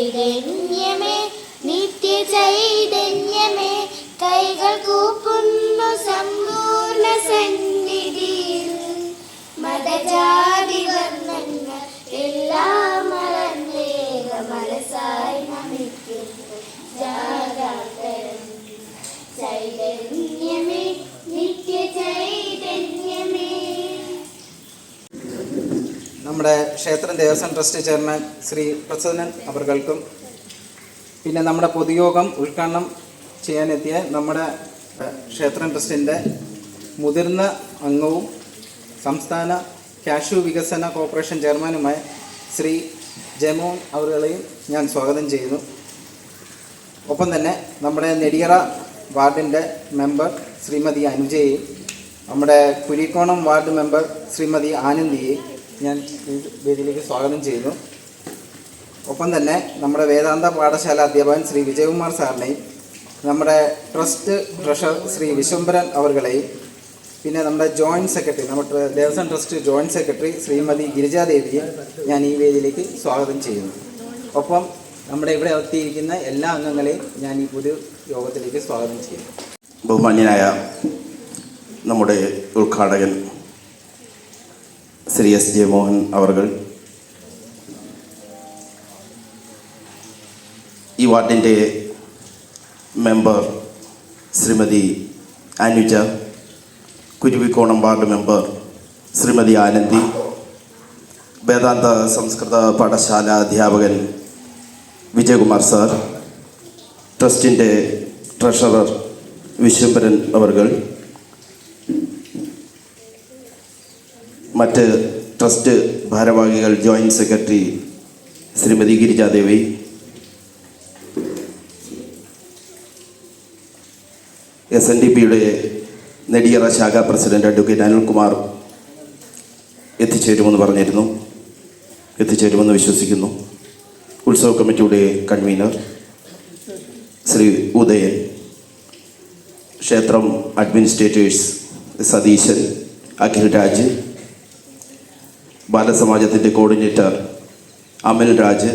ചൈതന്യമേ നിത്യ ചൈതന്യമേ കൈകൾ കൂപ്പുന്നു സമ്പൂർണ സന്നിധിയിൽ. മതജാതി നമ്മുടെ ക്ഷേത്രം ദേവസ്വം ട്രസ്റ്റ് ചെയർമാൻ ശ്രീ പ്രസന്നൻ അവർകൾക്കും പിന്നെ നമ്മുടെ പൊതുയോഗം ഉദ്ഘാടനം ചെയ്യാനെത്തിയ നമ്മുടെ ക്ഷേത്രം ട്രസ്റ്റിന്റെ മുതിർന്ന അംഗവും സംസ്ഥാന കാഷു വികസന കോർപ്പറേഷൻ ചെയർമാനുമായ ശ്രീ ജമോൻ അവരുകളെയും ഞാൻ സ്വാഗതം ചെയ്യുന്നു. ഒപ്പം തന്നെ നമ്മുടെ നെടിയറ വാർഡിന്റെ മെമ്പർ ശ്രീമതി അനുജയെയും നമ്മുടെ കുരിക്കോണം വാർഡ് മെമ്പർ ശ്രീമതി ആനന്ദിയെ ഞാൻ വേദിയിലേക്ക് സ്വാഗതം ചെയ്യുന്നു. ഒപ്പം തന്നെ നമ്മുടെ വേദാന്ത പാഠശാല അധ്യാപകൻ ശ്രീ വിജയകുമാർ സാറിനെയും നമ്മുടെ ട്രസ്റ്റ് ട്രഷർ ശ്രീ വിശ്വംഭരൻ അവർകളെയും പിന്നെ നമ്മുടെ ജോയിന്റ് സെക്രട്ടറി നമ്മുടെ Devaswom trust joint secretary Shrimati ഗിരിജാദേവിയെ ഞാൻ ഈ വേദിയിലേക്ക് സ്വാഗതം ചെയ്യുന്നു. ഒപ്പം നമ്മുടെ ഇവിടെ എത്തിയിരിക്കുന്ന എല്ലാ അംഗങ്ങളെയും ഞാൻ ഈ പുതിയ യോഗത്തിലേക്ക് സ്വാഗതം ചെയ്യുന്നു. ബഹുമാന്യനായ നമ്മുടെ ഉദ്ഘാടകൻ ശ്രീ എസ് ജെ മോഹൻ അവർകൾ ഈ വാർഡിന്റെ member Shrimati Anuja Kuruvikkonam ward member Shrimati Anandi വേദാന്ത സംസ്കൃത പാഠശാല അധ്യാപകൻ വിജയകുമാർ സാർ ട്രസ്റ്റിന്റെ ട്രഷറർ വിശ്വംഭരൻ അവർകൾ മറ്റ് ട്രസ്റ്റ് ഭാരവാഹികൾ joint secretary Shrimati Girijadevi S N D പിയുടെ നെടിയറ ശാഖ പ്രസിഡന്റ് അഡ്വക്കേറ്റ് അനിൽകുമാർ എത്തിച്ചേരുമെന്ന് പറഞ്ഞിരുന്നു. എത്തിച്ചേരുമെന്ന് വിശ്വസിക്കുന്നു. ഉത്സവ കമ്മിറ്റിയുടെ കൺവീനർ ശ്രീ ഉദയൻ ക്ഷേത്രം അഡ്മിനിസ്ട്രേറ്റേഴ്സ് സതീശൻ അഖിൽ രാജ് ബാലസമാജത്തിന്റെ കോർഡിനേറ്റർ അമൽ രാജ്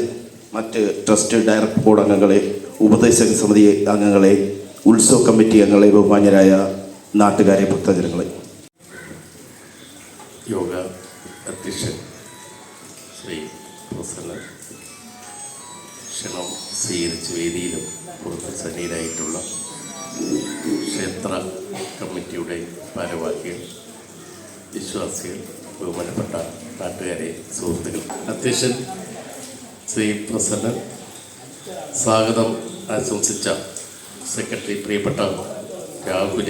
മറ്റ് ട്രസ്റ്റ് ഡയറക്ടർ ബോർഡ് അംഗങ്ങളെ ഉപദേശക സമിതി അംഗങ്ങളെ ഉത്സവ കമ്മിറ്റി അംഗങ്ങളെ ബഹുമാന്യരായ നാട്ടുകാരെ ഭക്തജനങ്ങളെ. യോഗ അധ്യക്ഷൻ ശ്രീ പ്രസന്ന ക്ഷണം സ്വീകരിച്ച് വേദിയിലും പുറത്ത് സന്നിഹിതരായിട്ടുള്ള ക്ഷേത്ര കമ്മിറ്റിയുടെ ഭാരവാഹികൾ വിശ്വാസികൾ ബഹുമാനപ്പെട്ട നാട്ടുകാരെ സുഹൃത്തുക്കൾ. അധ്യക്ഷൻ ശ്രീ പ്രസന്നൻ സ്വാഗതം ആശംസിച്ച സെക്രട്ടറി പ്രിയപ്പെട്ട രാഹുൽ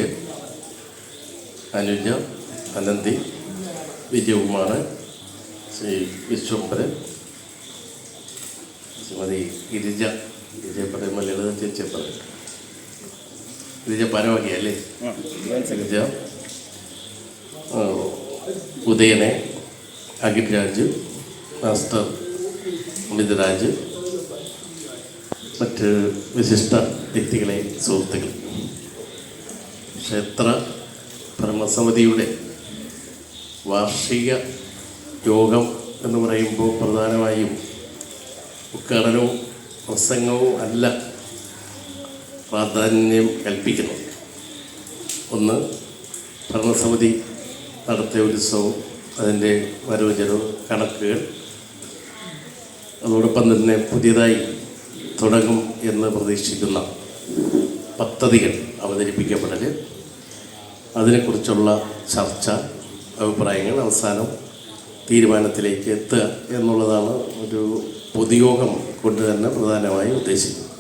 അനുജ അനന്തി വിജയകുമാർ ശ്രീ വിശ്വംഭരൻ ശ്രീമതി ഗിരിജ ഗിരിജ പറയുമ്പോൾ ലളിത ചേച്ചി പറയട്ടെ ഗിരിജ പരവകയല്ലേ ഗിരിജ. ഉദയനെ അഖിൽ രാജ് മാസ്റ്റർ അമിതരാജ് മറ്റ് വിശിഷ്ട വ്യക്തികളെ സുഹൃത്തുക്കൾ. ക്ഷേത്ര ഭരണസമിതിയുടെ വാർഷിക യോഗം എന്ന് പറയുമ്പോൾ പ്രധാനമായും ഉദ്ഘാടനവും പ്രസംഗവും അല്ല പ്രാധാന്യം കൽപ്പിക്കുന്നത്. ഒന്ന് ഭരണസമിതി നടത്തിയ ഉത്സവം അതിന്റെ വരവ് ചെലവ് കണക്കുകൾ അതോടൊപ്പം തന്നെ പുതിയതായി തുടങ്ങും എന്ന് പ്രതീക്ഷിക്കുന്ന പദ്ധതികൾ അവതരിപ്പിക്കപ്പെടൽ അതിനെക്കുറിച്ചുള്ള ചർച്ച അഭിപ്രായങ്ങൾ അവസാനം തീരുമാനത്തിലേക്ക് എത്തുക എന്നുള്ളതാണ് ഒരു പൊതുയോഗം കൊണ്ട് തന്നെ പ്രധാനമായും ഉദ്ദേശിക്കുന്നത്.